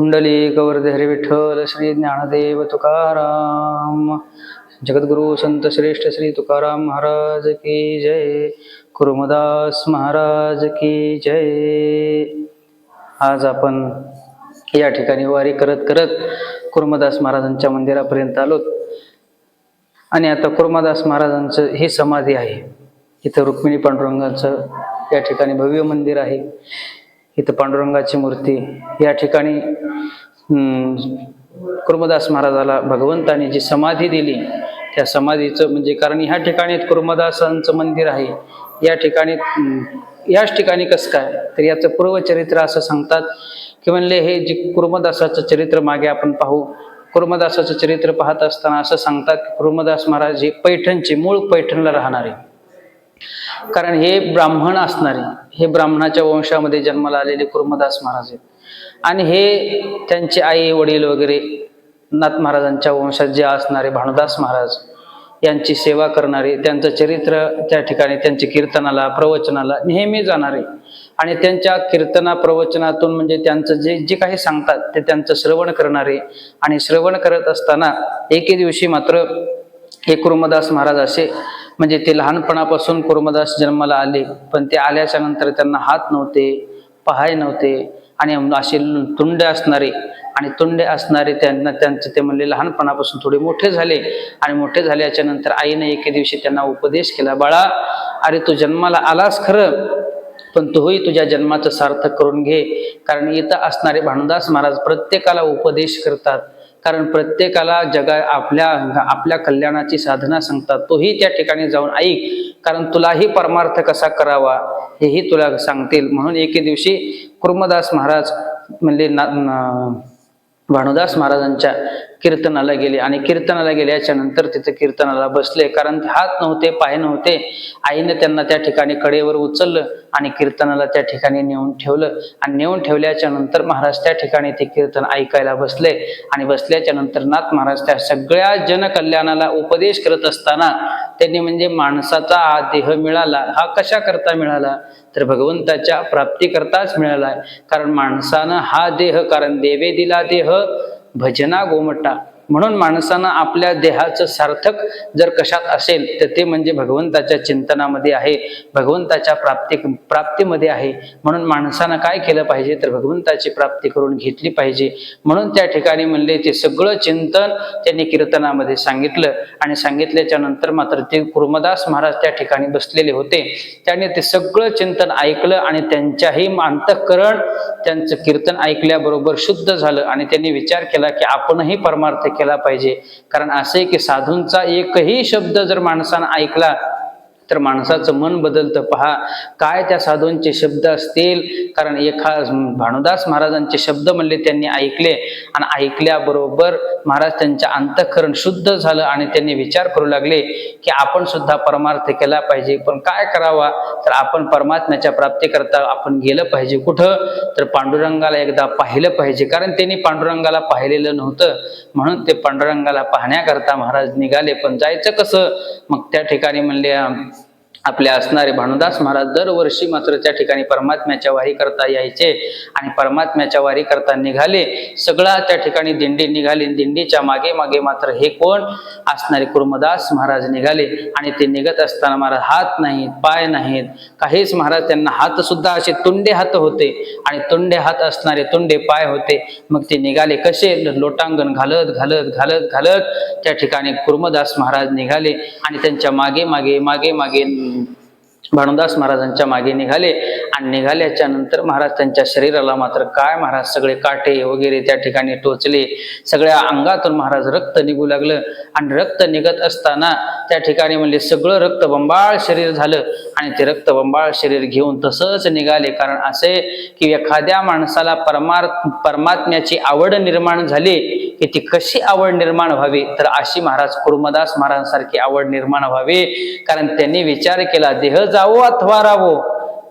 कुंडली गवर्धे हरी विठ्ठल श्री ज्ञानदेव तुकाराम। जगद्गुरु संत श्रेष्ठ श्री तुकाराम महाराज की जय। कुरुमदास महाराज की जय। आज आपण या ठिकाणी वारी करत करत कुर्मदास महाराजांच्या मंदिरापर्यंत आलोत. आणि आता कुर्मदास महाराजांचं ही समाधी आहे. इथं रुक्मिणी पांडुरंगाचं या ठिकाणी भव्य मंदिर आहे. इथं पांडुरंगाची मूर्ती या ठिकाणी कुर्मदास महाराजाला भगवंताने जी समाधी दिली त्या समाधीचं म्हणजे कारण ह्या ठिकाणी कुर्मदासांचं मंदिर आहे. या ठिकाणी याच ठिकाणी कसं काय? तर याचं पूर्वचरित्र असं सांगतात की म्हणले हे जे कुर्मदासाचं चरित्र मागे आपण पाहू. कुर्मदासाचं चरित्र पाहत असताना असं सांगतात की कुर्मदास महाराज हे पैठणचे मूळ पैठणला राहणारे. कारण हे ब्राह्मण असणारे हे ब्राह्मणाच्या वंशामध्ये जन्माला आलेले कुर्मदास महाराज आहेत. आणि हे त्यांचे आई वडील वगैरे नाथ महाराजांच्या वंशात जे असणारे भानुदास महाराज यांची सेवा करणारे त्यांचं चरित्र त्या ठिकाणी त्यांचे कीर्तनाला प्रवचनाला नेहमी जाणारे. आणि त्यांच्या कीर्तना प्रवचनातून म्हणजे त्यांचं जे जे काही सांगतात ते त्यांचं श्रवण करणारे. आणि श्रवण करत असताना एके दिवशी मात्र हे कुर्मदास महाराज असे म्हणजे ते लहानपणापासून कुर्मदास जन्माला आले पण ते आल्याच्यानंतर त्यांना हात नव्हते पाय नव्हते आणि असे तुंड असणारे आणि तुंडे असणारे त्यांना त्यांचे ते म्हणले लहानपणापासून थोडे मोठे झाले. आणि मोठे झाल्याच्यानंतर आईने एके दिवशी त्यांना उपदेश केला बाळा अरे तू जन्माला आलास खरं पण तूही तुझ्या जन्माचं सार्थक करून घे. कारण इथं असणारे भानुदास महाराज प्रत्येकाला उपदेश करतात. कारण प्रत्येकाला जगा आपल्या आपल्या कल्याणाची साधना सांगतात. तोही त्या ठिकाणी जाऊन ऐक कारण तुलाही परमार्थ कसा करावा हेही तुला सांगतील. म्हणून एके दिवशी कुर्मदास महाराज म्हणजे ना ना- भानुदास महाराजांच्या कीर्तनाला गेले. आणि कीर्तनाला गेल्याच्यानंतर तिथे कीर्तनाला बसले. कारण हात नव्हते पाय नव्हते. आईने त्यांना त्या ठिकाणी कडेवर उचललं. आणि कीर्तनाला त्या ठिकाणी नेऊन ठेवलं. आणि नेऊन ठेवल्याच्या नंतर महाराज त्या ठिकाणी ते कीर्तन ऐकायला बसले. आणि बसल्याच्या नंतर नाथ महाराज त्या सगळ्या जनकल्याणाला उपदेश करत असताना त्यांनी म्हणजे माणसाचा हा देह मिळाला. हा कशा करता मिळाला? तर भगवंताच्या प्राप्तीकरताच मिळाला. कारण माणसानं हा देह कारण देवे दिला देह भजना गोमटा. म्हणून माणसानं आपल्या देहाचं सार्थक जर कशात असेल तर ते म्हणजे भगवंताच्या चिंतनामध्ये आहे भगवंताच्या प्राप्ती प्राप्तीमध्ये आहे. म्हणून माणसानं काय केलं पाहिजे तर भगवंताची प्राप्ती करून घेतली पाहिजे. म्हणून त्या ठिकाणी म्हणले ते सगळं चिंतन त्यांनी कीर्तनामध्ये सांगितलं. आणि सांगितल्याच्या नंतर मात्र ते कुर्मदास महाराज त्या ठिकाणी बसलेले होते. त्याने ते सगळं चिंतन ऐकलं आणि त्यांच्याही अंतःकरण त्यांचं कीर्तन ऐकल्याबरोबर शुद्ध झालं. आणि त्यांनी विचार केला की आपणही परमार्थ केला पाहिजे. कारण असे की साधूंचा एकही शब्द जर माणसानं ऐकला तर माणसाचं मन बदलतं. पहा काय त्या साधूंचे शब्द असतील? कारण एखा भानुदास महाराजांचे शब्द म्हणले त्यांनी ऐकले. आणि ऐकल्याबरोबर महाराज त्यांच्या अंतःकरण शुद्ध झालं आणि त्यांनी विचार करू लागले की आपण सुद्धा परमार्थ केला पाहिजे. पण काय करावा? तर आपण परमात्म्याच्या प्राप्तीकरता आपण गेलं पाहिजे. कुठं? तर पांडुरंगाला एकदा पाहिलं पाहिजे. कारण त्यांनी पांडुरंगाला पाहिलेलं नव्हतं. म्हणून ते पांडुरंगाला पाहण्याकरता महाराज निघाले. पण जायचं कसं? मग त्या ठिकाणी म्हणले आपले असणारे भानुदास महाराज दरवर्षी मात्र त्या ठिकाणी परमात्म्याच्या वारी करता यायचे आणि परमात्म्याच्या वारी करता निघाले. सगळा त्या ठिकाणी दिंडी निघाली. दिंडीच्या मागे मागे मात्र हे कोण? असणारे कुर्मदास महाराज निघाले आणि ते निघत असताना महाराज हात नाहीत पाय नाहीत. काहीच महाराज त्यांना हात सुद्धा असे तुंडे हात होते आणि तुंडे हात असणारे तुंडे पाय होते. मग ते निघाले कसे? लोटांगण घालत घालत घालत घालत त्या ठिकाणी कुर्मदास महाराज निघाले आणि त्यांच्या मागे मागे मागे मागे भानुदास महाराजांच्या मागे निघाले आणि निघाल्याच्या नंतर महाराज त्यांच्या शरीराला मात्र काय महाराज सगळे काटे वगैरे त्या ठिकाणी टोचले. सगळ्या अंगातून महाराज रक्त निघू लागलं आणि रक्त निघत असताना त्या ठिकाणी म्हणजे सगळं रक्त बंबाळ शरीर झालं आणि ते रक्त बंबाळ शरीर घेऊन तसंच निघाले. कारण असे की एखाद्या माणसाला परमार्थ परमात्म्याची आवड निर्माण झाली की ती कशी आवड निर्माण व्हावी? तर अशी महाराज कुर्मदास महाराजांसारखी आवड निर्माण व्हावी. कारण त्यांनी विचार केला देह जावो अथवा रावो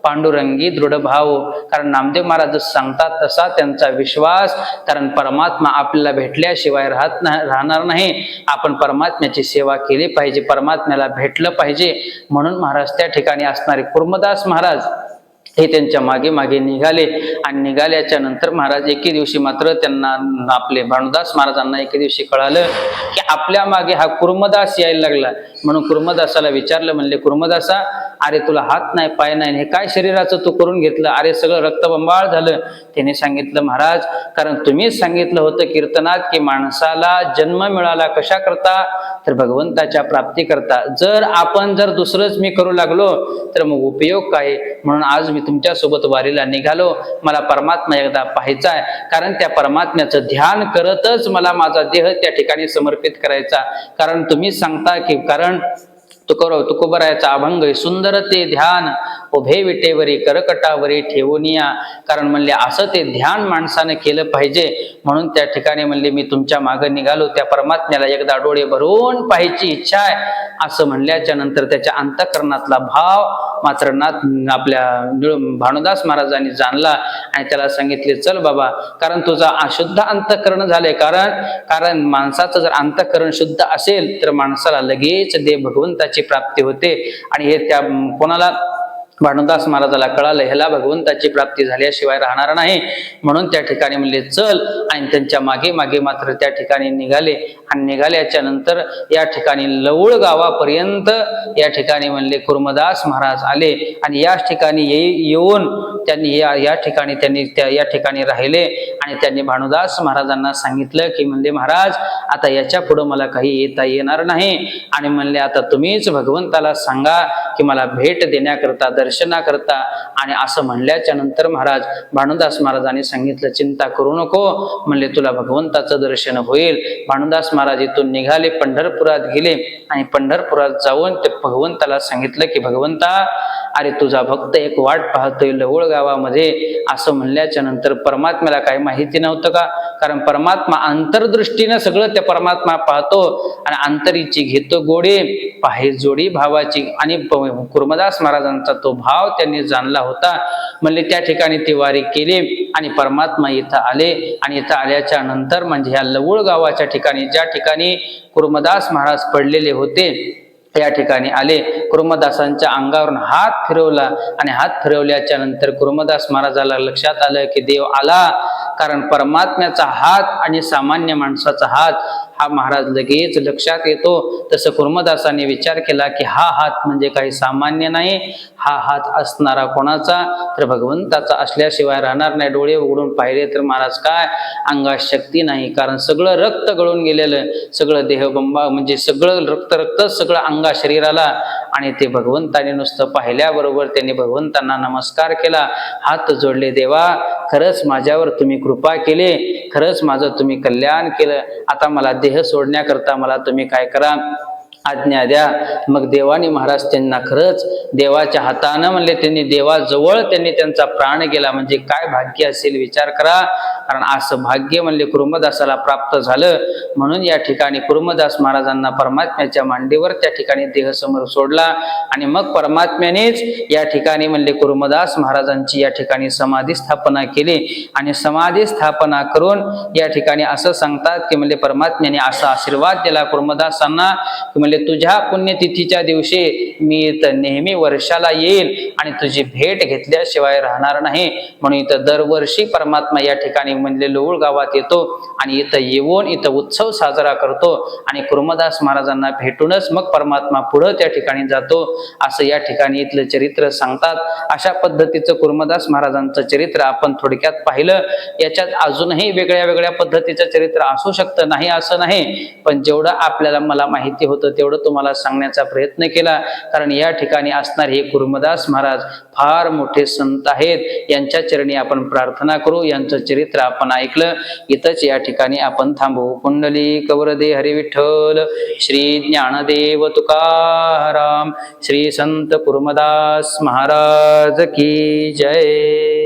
पांडुरंगी दृढ भाव. कारण नामदेव महाराज सांगतात तसा त्यांचा विश्वास. कारण परमात्मा आपल्याला भेटल्याशिवाय राहत नाही राहणार नाही. आपण परमात्म्याची सेवा केली पाहिजे परमात्म्याला भेटलं पाहिजे. म्हणून महाराज त्या ठिकाणी असणारे कुर्मदास महाराज हे त्यांच्या मागे मागे निघाले. आणि निघाल्याच्या नंतर महाराज एके दिवशी मात्र त्यांना आपले भानुदास महाराजांना एके दिवशी कळालं की आपल्या मागे हा कुर्मदास यायला लागला. म्हणून कुर्मदासाला विचारलं म्हणले कुर्मदासा अरे तुला हात नाही पाय नाही हे काय शरीराचं तू करून घेतलं? अरे सगळं रक्तबंबाळ झालं. त्याने सांगितलं महाराज कारण तुम्हीच सांगितलं होतं कीर्तनात की माणसाला जन्म मिळाला कशा करता? तर भगवंताच्या प्राप्ती करता. जर आपण जर दुसरंच मी करू लागलो तर मग उपयोग काय? म्हणून आज मी तुमच्यासोबत वारीला निघालो. मला परमात्मा एकदा पाहायचा आहे. कारण त्या परमात्म्याचं ध्यान करतच मला माझा देह त्या ठिकाणी समर्पित करायचा. कारण तुम्ही सांगता की कारण तुकोर तुकोबरायाचा अभंग आहे. सुंदर ते ध्यान उभे विटेवरी करकटावरी ठेवूनिया. कारण म्हणले असं ते ध्यान माणसानं केलं पाहिजे. म्हणून त्या ठिकाणी म्हणले मी तुमच्या मागे निघालो. त्या परमात्म्याला एकदा डोळे भरून पाहायची इच्छा आहे. असं म्हणल्याच्या नंतर त्याच्या अंतकरणातला भाव मात्र नाथ आपल्या भानुदास महाराजांनी जाणला आणि त्याला सांगितले चल बाबा कारण तुझा अशुद्ध अंतकरण झाले कारण कारण माणसाचं जर अंतकरण शुद्ध असेल तर माणसाला लगेच देव भगवंताची प्राप्ती होते. आणि हे त्या कोणाला भानुदास महाराजाला कळालं ह्याला भगवंताची प्राप्ती झाल्याशिवाय राहणार नाही. म्हणून त्या ठिकाणी म्हणले चल. आणि त्यांच्या मागे मागे मात्र त्या ठिकाणी निघाले. आणि निघाल्याच्या नंतर या ठिकाणी लवळ गावापर्यंत या ठिकाणी म्हणले कुर्मदास महाराज आले. आणि या ठिकाणी येऊन त्यांनी या या ठिकाणी त्यांनी त्या या ठिकाणी राहिले. आणि त्यांनी भानुदास महाराजांना सांगितलं की म्हणले महाराज आता याच्या पुढं मला काही येता येणार नाही. आणि म्हणले आता तुम्हीच भगवंताला सांगा की मला भेट देण्याकरता दर्शनाकरता आणि असं म्हणल्याच्या नंतर महाराज भानुदास महाराजांनी सांगितलं चिंता करू नको म्हणले तुला भगवंताचं दर्शन होईल. भानुदास महाराज इथून निघाले पंढरपुरात गेले आणि पंढरपुरात जाऊन ते भगवंताला सांगितलं की भगवंता अरे तुझा भक्त एक वाट पाहतोय लवळ गावामध्ये. असं म्हणल्याच्या नंतर परमात्म्याला काही माहिती नव्हतं का? कारण परमात्मा अंतर्दृष्टीनं सगळं त्या परमात्मा पाहतो आणि अंतरीची घेतो गोडे पाहे जोडी भावाची आणि कुर्मदास महाराजांचा तो भाव त्यांनी जाणला होता. म्हणजे त्या ठिकाणी ती वारी केले आणि परमात्मा इथं आले आणि इथं आल्याच्यानंतर म्हणजे ह्या लवूळ गावाच्या ठिकाणी ज्या ठिकाणी कुर्मदास महाराज पडलेले होते या ठिकाणी आले. कुर्मदासांच्या अंगावरून हात फिरवला आणि हात फिरवल्याच्या नंतर कुर्मदास महाराजाला लक्षात आलं की देव आला. कारण परमात्म्याचा हात आणि सामान्य माणसाचा हात हा महाराज लगेच लक्षात येतो. तसं कुर्मदासाने विचार केला की हा हात म्हणजे काही सामान्य नाही. हा हात असणारा कोणाचा? तर भगवंताचा. असल्याशिवाय राहणार नाही. डोळे उघडून पाहिले तर महाराज काय? अंगात शक्ती नाही. कारण सगळं रक्त गळून गेलेलं सगळं देहबंबा म्हणजे सगळं रक्त रक्त सगळं अंगा शरीराला. आणि ते भगवंताने नुसतं पाहिल्याबरोबर त्यांनी भगवंतांना नमस्कार केला. हात जोडले देवा खरंच माझ्यावर तुम्ही कृपा केली. खरंच माझं तुम्ही कल्याण केलं. आता मला देह सोडण्याकरता मला तुम्ही काय करा? आज्ञा द्या. मग देवानी महाराज त्यांना खरंच देवाच्या हातानं म्हणले त्यांनी देवाजवळ त्यांनी त्यांचा प्राण गेला. म्हणजे काय भाग्य असेल विचार करा. कारण असं भाग्य म्हणले कुर्मदासाला प्राप्त झालं. म्हणून या ठिकाणी कुर्मदास महाराजांना परमात्म्याच्या मांडीवर त्या ठिकाणी देह समोर सोडला. आणि मग परमात्म्यानेच या ठिकाणी म्हणले कुर्मदास महाराजांची या ठिकाणी समाधी स्थापना केली. आणि समाधी स्थापना करून या ठिकाणी असं सांगतात की म्हणजे परमात्म्याने असा आशीर्वाद दिला कुर्मदासांना की म्हणजे तुझ्या पुण्यतिथीच्या दिवशी मी इथं नेहमी वर्षाला येईल आणि तुझी भेट घेतल्याशिवाय राहणार नाही. म्हणून इथं दरवर्षी परमात्मा या ठिकाणी म्हणजे लोहूळ गावात येतो आणि इथं येऊन इथं उत्सव साजरा करतो आणि कुर्मदास महाराजांना भेटूनच मग परमात्मा पुढं त्या ठिकाणी जातो. असं या ठिकाणी इथलं चरित्र सांगतात. अशा पद्धतीचं कुर्मदास महाराजांचं चरित्र आपण थोडक्यात पाहिलं. याच्यात अजूनही वेगळ्या वेगळ्या पद्धतीचं चरित्र असू शकतं नाही असं नाही. पण जेवढं आपल्याला मला माहिती होतं तेवढं तुम्हाला सांगण्याचा प्रयत्न केला. कारण या ठिकाणी असणारे हे कुर्मदास महाराज फार मोठे संत आहेत. यांच्या चरणी आपण प्रार्थना करू. यांचं चरित्र आपण ऐकलं. इथंच या ठिकाणी आपण थांबू. कुंडली कवरदे हरिविठ्ठल श्री ज्ञानदेव तुकाराम श्री संत कुर्मदास महाराज की जय.